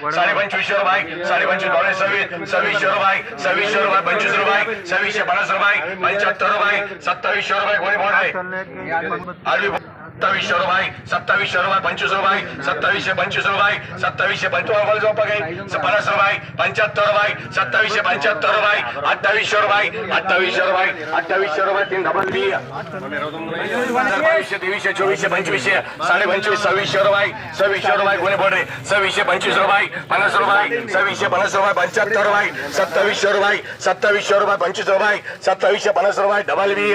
साडे पंचवीसशे रुपये साडे पंचवीस पावणे सव्वीस सव्वीसशे रुपये सव्वीसशे रुपये पंचवीस रुपये सव्वीसशे पन्नास रुपये पंच्याहत्तर रुपये सत्तावीसशे रुपये कोणी बोल आहे आडवी सत्तावीसशे रुपये सत्तावीसशे रुपये पंचवीस रुपये सत्तावीसशे पंचवीस रुपये सत्तावीसशे पंचवीस रुपये पन्नास रुपये पंच्याहत्तर रुपये सत्तावीसशे पंच्याहत्तर रुपये अठ्ठावीसशे रुपये अठ्ठावीसशे रुपये अठ्ठावीसशे रुपये तीन डबल बी. बावीसशे तेवीसशे चोवीसशे पंचवीसशे साडे पंचवीस सव्वीसशे रुपये सव्वीसशे रुपये कोणी पडले सव्वीसशे पंचवीस रुपये पन्नास रुपये सव्वीसशे पन्नास रुपये पंच्याहत्तर रुपये सत्तावीसशे रुपये सत्तावीसशे रुपये पंचवीस रुपये सत्तावीसशे पन्नास रुपये डबल बी.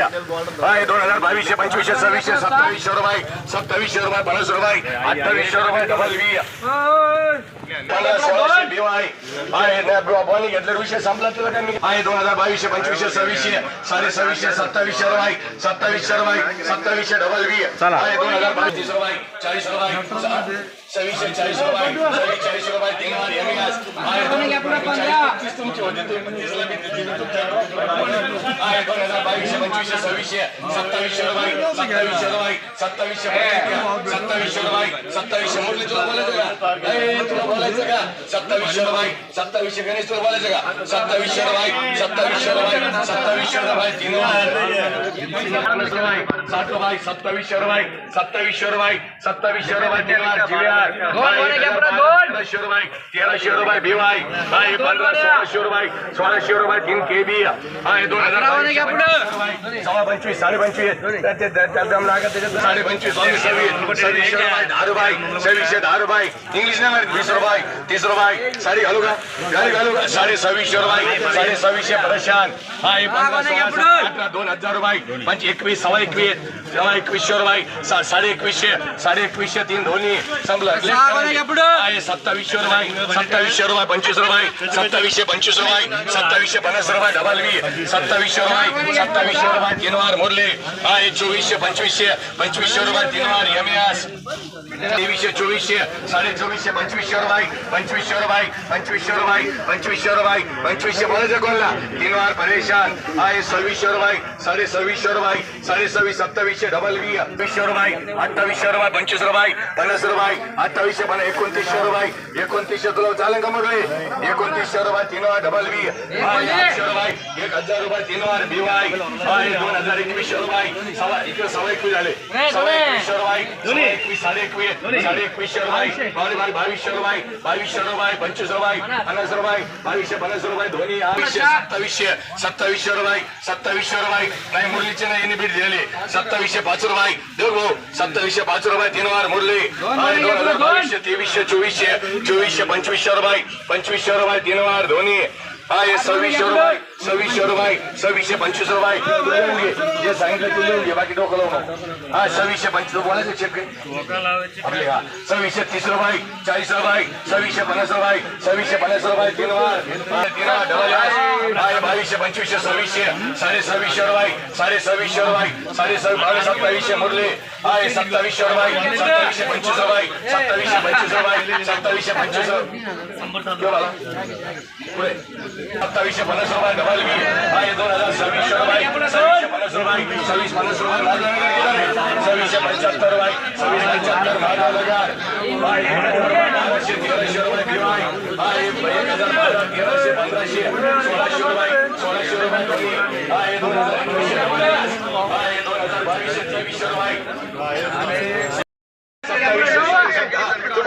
दोन हजार बावीसशे पंचवीसशे सव्वीसशे सत्तावीसशे रुपये. सत्तावीसशे रुपये पन्नास रुपये अठ्ठावीसशे रुपये डबल बी पंधरा सोळाशे बी आहे बॉनी घेतल्यावर विषय संपला तुला काय मी आहे दोन हजार बावीसशे पंचवीसशे सव्वीसशे साडे सव्वीसशे सत्तावीसशे रुपये सत्तावीसशे रुपये सत्तावीसशे डबल बी आहे दोन हजार बावीस रुपये चाळीस रुपये सव्वीसशे चाळीस रुपये सव्वीस चाळीस रुपये तीन हजार एम एस आहे दोन हजार तीस तुमची होते तुम्ही तीसला बी दिली तुमच्या आहे दोन हजार बावीसशे पंचवीसशे सव्वीसशे सत्तावीसशे रुपये सत्तावीसशे रुपये सत्तावीसशे पंच्याहत्तर, सत्तावीसशे रुपये सत्तावीसशे मुरली तुला तुला बोलायचं का? सत्तावीसशे रुपये सत्तावीसशे गणेश तुला बोलायचं का? तीन हजार पन्नास रुपये साठ रुपये सत्तावीसशे रुपये सत्तावीसशे रुपये सत्तावीसशे रुपये तीन हजार जीव्यार तेराशे रुपये तेराशे रुपये भिवाय आहे पंधरा रुपये सोळाशे रुपये तीन के बी आहे दोन हजार सव्वा पंचवीस साडे पंचवीस. त्याच्यात साडे पंचवीस सव्वीस रुपये दहा रुपये सव्वीसशे दहा रुपये इंग्लिश नाही वीस रुपये. तीस रुपये साडी घालू का? गाडी घालू का? साडे सव्वीसशे रुपये साडे सव्वीसशे प्रशांत. हा हे पंधरा दोन हजार रुपये पंच एकवीस सव्वा एकवीस सव्वा एकवीसशे रुपये सा- साडे एकवीसशे साडे एकवीसशे तीन दोन्ही संपलं सत्तावीसशे रुपये सत्तावीसशे रुपये पंचवीस रुपये सत्तावीसशे पंचवीस रुपये सत्तावीसशे पन्नास रुपये डबल बी सत्तावीसशे रुपये सत्तावीसशे रुपये तीन वार मोरले. आहे चोवीसशे पंचवीसशे पंचवीसशे रुपये तीन वार एम एस. तेवीसशे चोवीसशे साडे चोवीसशे पंचवीसशे रुपये पंचवीसशे रुपये पंचवीसशे रुपये पंचवीसशे रुपये पंचवीसशे बोलायचं कोणला तीन वार परेशान आहे सव्वीसशे रुपये साडे सव्वीसशे रुपये साडे सव्वीस सत्तावीसशे डबल बी वीसशे रुपये अठ्ठावीसशे रुपये पंचवीस रुपये पन्नास रुपये अठ्ठावीसशे पन्नास एकोणतीसशे रुपये एकोणतीसशे तुला चालेल का रे? एकोणतीसशे रुपये तीन वार डबल आहे आठशे रुपये एक हजार रुपये तीन वार बी वाय दोन हजार एकवीसशे रुपये सव्वा इकडे सव्वा एकवीस झाले सव्वा एकवीसशे रुपये एकवीस साडे एकवीस साडे एकवीसशे रुपये बावीसशे रुपये बावीसशे रुपये पंचवीस रुपये पन्नास रुपये बावीसशे पन्नास रुपये सत्तावीसशे सत्तावीसशे रुपये सत्तावीसशे रुपये नाही मुरलीचे नाही यांनी बीट दिले सत्तावीसशे पाच रुपये देऊ भाऊ सत्तावीसशे पाच रुपये तीन वार मुरली. आहे दोन हजार बावीसशे तेवीसशे चोवीसशे चोवीसशे पंचवीसशे रुपये पंचवीसशे रुपये तीन वार हा हे सव्वीसशे रुपये सव्वीसशे रुपये सव्वीसशे पंचवीस रुपये. तू जे सांगितलं तू लिहून घे. बाकी डोकं लावून हा सव्वीसशे पंचवीस बोलायचं चेक आपले हा. सव्वीसशे तीस रुपये चाळीस रुपये सव्वीसशे पन्नास रुपये सव्वीसशे पन्नास रुपये तीन वार. तीन वार बावीसशे पंचवीसशे सव्वीसशे. साडे सव्वीसशे रुपये साडे सव्वीसशे रुपये साडे सव्वीस सत्तावीसशे मुरले. हा सत्तावीसशे रुपये सत्तावीसशे पंचवीस रुपये सत्तावीसशे पंचवीस रुपये सत्तावीसशे पंचवीस रुपये. सत्तावीसशे पन्नास रुपये डबल बी हा हे दोन हजार सव्वीसशे रुपये सव्वीसशे सव्वीस पन्नास सव्वीसशे पंच्याहत्तर रुपये सव्वीस पंच्याहत्तर महागानगर हा तेराशे पंधराशे सोळाशे रुपये सोळाशे रुपये दोन्ही दोन हजार एकवीसशे पन्नास हा दोन हजार बावीसशे तेवीसशे रुपये सत्तावीसशे तू बोल, तू बोल. म्हणजे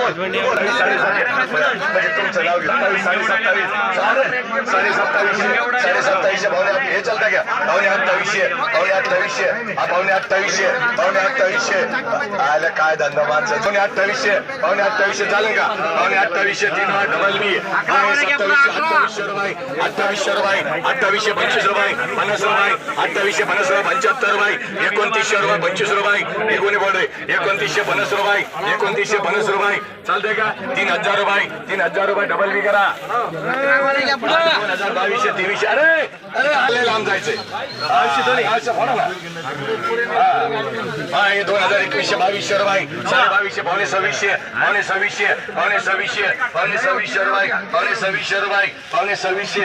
तुमचं नाव घे. सत्तावीस, साडे सत्तावीस. साडे सत्तावीसशे साडे सत्तावीसशे पावणे आठ- हे चालतं का पावणे अठ्ठावीसशे पावणे अठ्ठावीसशे पावणे अठ्ठावीसशे पावणे अठ्ठावीसशे आलं काय धंदा माणसं. पावणे अठ्ठावीसशे पावणे अठ्ठावीसशे चालेल का? पावणे अठ्ठावीसशे तीन हा डबल बी सत्तावीसशे अठ्ठावीसशे रुपये अठ्ठावीसशे रुपये अठ्ठावीसशे पन्नास रुपये पन्नास रुपये अठ्ठावीसशे पन्नास रुपये पंच्याहत्तर रुपये एकोणतीसशे रुपये पंचवीस रुपये एकोणी रे एकोणतीसशे पन्नास रुपये एकोणतीसशे पन्नास रुपये चालतंय का तीन हजार रुपये तीन हजार रुपये डबल बी करा। दोन हजार बावीसशे तेवीसशे अरे अरे आले लांब जायचंय असं म्हणा ना. हा, हे दोन हजार एकवीसशे बावीसशे रुपये साडे बावीसशे पावणे सव्वीसशे पावणे सव्वीसशे पावणे सव्वीसशे पावणे सव्वीसशे रुपये पावणे सव्वीसशे रुपये पावणे सव्वीसशे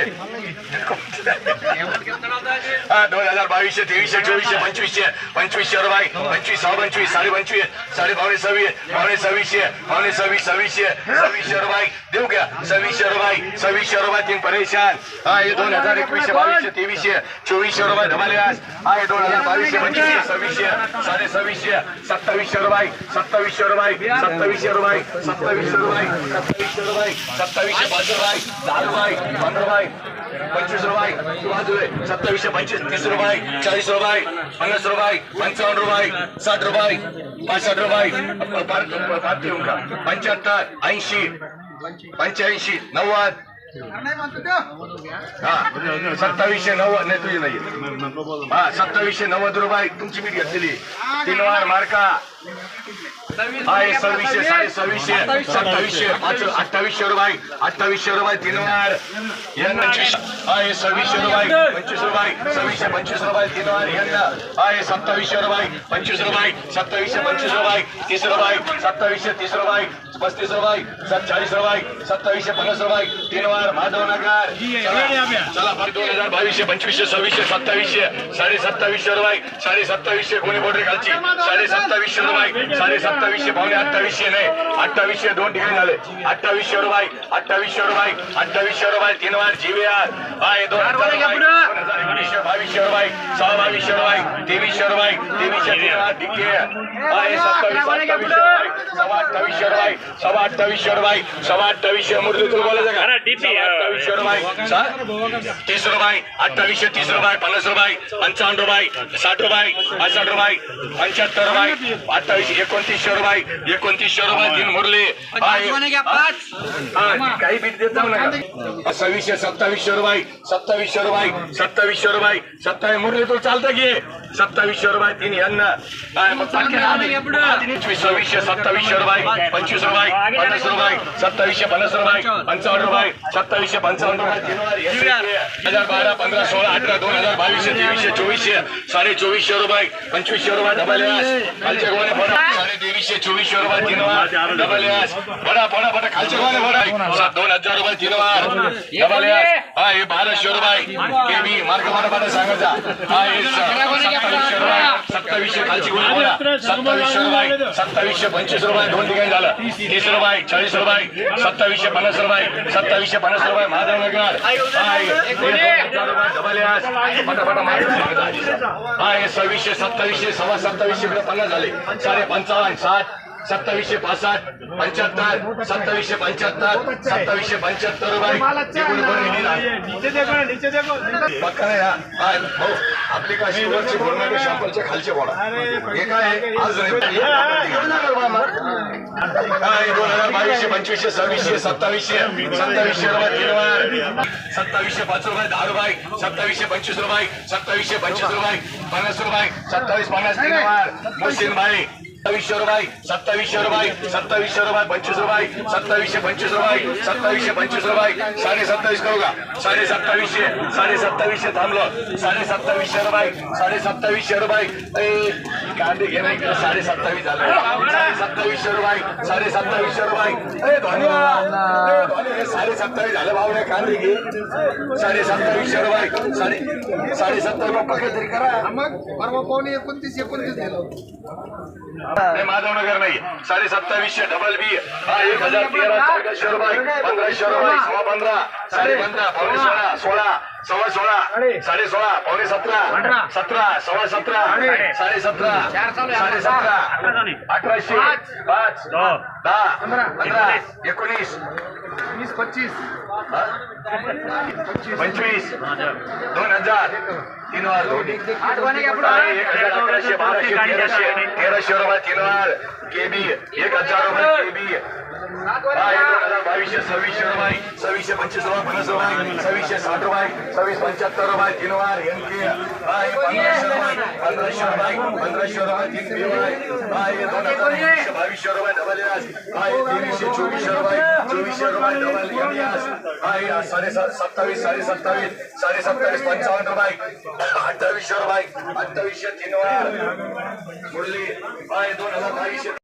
हा दोन हजार बावीसशे तेवीसशे चोवीसशे पंचवीसशे पंचवीसशे रुपये पंचवीस सहा पंचवीस साडे पंचवीस साडे पावणे सव्वीस पावणे सव्वीसशे पावणे सव्वीस सव्वीसशे सव्वीसशे रुपये देऊ का सव्वीसशे रुपये सव्वीसशे रुपये तीन परेशान हा हे दोन हजार एकवीसशे बावीसशे तेवीसशे चोवीसशे रुपये धमालियास हा हे दोन हजार बावीसशे पंचवीसशे सव्वीसशे साडे सव्वीसशे सत्तावीसशे रुपये. सत्तावीसशे रुपये सत्तावीसशे रुपये सत्तावीसशे रुपये सत्तावीसशे रुपये सत्तावीसशे पाच रुपये दहा रुपये पंधरा रुपये पंचवीस रुपये सत्तावीसशे पंचवीस तीस रुपये चाळीस रुपये पन्नास रुपये पंचावन्न रुपये साठ रुपये पासष्ट रुपये. पाच पंच्याहत्तर ऐंशी पंच्याऐंशी नव्वद सत्तावीसशे नव्वद नाही तुझी नाही. हा सत्तावीसशे नव्वद रुपये तुमची मी घेतलेली तीन वार मार्का. हा सव्वीसशे साडे सव्वीसशे सत्तावीसशे पाच अठ्ठावीसशे रुपये. अठ्ठावीसशे रुपये तीन वार यांना पंचवीस सव्वीसशे रुपये. पंचवीस रुपये सव्वीसशे पंचवीस रुपये तीन वार यांना. हा सत्तावीसशे रुपये पंचवीस रुपये सत्तावीसशे पंचवीस रुपये तीस रुपये सत्तावीसशे तीस रुपये. पस्तीस रुपये सत्तावीस रुपये सत्तावीसशे पन्नास रुपये तीन वार माधव नगर. चला. बाकी दोन हजार बावीसशे पंचवीसशे सव्वीसशे सत्तावीसशे साडे सत्तावीसशे रुपये साडे सत्तावीसशे कोणी बोर्डे खालची? साडे सत्तावीसशे रुपये साडे सत्तावीसशे पावणे अठ्ठावीसशे नाही अठ्ठावीसशे दोन ठिकाणी झाले. अठ्ठावीसशे रुपये अठ्ठावीसशे रुपये अठ्ठावीसशे रुपये तीन वार जीवीआर. आहे दोन हजार एकोणीसशे बावीसशे रुपये सहा बावीसशे रुपये तेवीसशे रुपये तेवीसशे सत्तावीस अठ्ठावीसशे रुपये सव्वा अठ्ठावीसशे रुपये सव्वा अठ्ठावीसशे मुरली तुला बोलायचं का? अठ्ठावीसशे रुपये तीस रुपये अठ्ठावीसशे तीस रुपये पन्नास रुपये पंचावन्न रुपये साठ रुपये पासष्ट रुपये पंच्याहत्तर रुपये अठ्ठावीसशे एकोणतीसशे रुपये एकोणतीसशे रुपये तीन मुरली काही बीट देत जाऊ नका. सव्वीसशे सत्तावीसशे रुपये सत्तावीसशे रुपये सत्तावीसशे रुपये सत्तावीस मुरली तो चालतं की? सत्तावीसशे रुपये तीन यांना. सव्वीसशे सत्तावीसशे रुपये पंचवीस रुपये. पन्नास रुपये सत्तावीसशे पन्नास रुपये पंचावन्न। रुपये सत्तावीसशे पंचावन्न रुपये। रुपये. हजार बारा पंधरा सोळा अठरा दोन हजार बावीसशे तेवीसशे चोवीसशे साडे चोवीसशे रुपये पंचवीसशे रुपये डबल यास खालचे गोणे भरा साडे तेवीसशे चोवीसशे रुपये तीन वार. डबल यास भरा भरा भरा खालचे गोणे भरा दोन हजार. रुपये तीन वार. डबल यास हा हे बाराशे रुपये. के बी मार्क भरा भरा सांगायचा? हा हे सत्तावीसशे रुपये. सत्तावीसशे खालची गोणे भरा सत्तावीसशे रुपये. सत्तावीसशे पंचवीस रुपये दोन ठिकाणी झालं. तीस रुपये चाळीस रुपये सत्तावीसशे पन्नास रुपये सत्तावीसशे पन्नास रुपये हा हे सव्वीसशे सत्तावीसशे सव्वा सत्तावीसशे पन्नास झाले. साडे पंचावन्न साठ सत्तावीसशे पासष्ट पंच्याहत्तर सत्तावीसशे पंच्याहत्तर सत्तावीसशे पंच्याहत्तर रुपये. आपली काय बोलणार शंभरच्या खालचे बोला. हे काय? आज. काय दोन हजार बावीसशे पंचवीसशे सव्वीसशे सत्तावीसशे सत्तावीसशे रुपये तीन वार सत्तावीसशे पाच रुपये दहा रुपये. सत्तावीसशे पंचवीस रुपये. सत्तावीसशे पंचवीस रुपये. पन्नास रुपये. सत्तावीस पन्नास तीन वार मुस्लिम भाई सत्तावीसशे रुपये सत्तावीसशे रुपये सत्तावीसशे रुपये पंचवीस रुपये सत्तावीसशे पंचवीस रुपये सत्तावीसशे पंचवीस रुपये. साडे सत्तावीस करू का? साडे सत्तावीसशे साडे सत्तावीसशे थांबलो. साडे सत्तावीसशे रुपये साडे सत्तावीसशे रुपये. कांदे घे नाही साडे सत्तावीस झालं. साडे सत्तावीसशे रुपये साडे सत्तावीसशे रुपये. साडे सत्तावीस झाले भाऊ ने कांदे घे. साडे सत्तावीसशे रुपये साडे साडे सत्तावीस रुपये तरी करा. मग परवा पावणे एकोणतीस एकोणतीस झालं नाही माधवनगर नाही. साडे सत्तावीसशे डबल बी हा एक हजार तेरा चौदाशे रुपये पंधराशे रुपये सव्वा पंधरा. साडे पंधरा पावणे सोळा सोळा सव्वा सोळा. साडे सोळा पावणे सतरा. सतरा सव्वा सतरा. साडे. सतरा. साडे सतरा. अठराशे. पाच. दहा. पंधरा. एकोणीस. वीस पंचवीस हा? पंचवीस दोन हजार तीन वार दोन. अकराशे बाराशे तेराशे तेराशे रुपये तीन वार केबी एक हजार रुपये केबी. बावीसशे सव्वीसशे रुपये सव्वीसशे पंचवीस रुपये पन्नास रुपये सव्वीसशे साठ रुपये सव्वीस पंच्याहत्तर रुपये तीन वार एनके हा पंधराशे रुपये पंधराशे रुपये पंधराशे रुपये तीन बी वाय दोन हजार बावीसशे रुपये डबल यास हा हे चोवीसशे रुपये चोवीसशे रुपये डबल एम यास हा हे साडे सत्तावीस साडे सत्तावीस साडे सत्तावीस पंचावन्न बाईक अठ्ठावीसशे बाईक अठ्ठावीसशे तीन मुरली हा दोन हजार बावीसशे.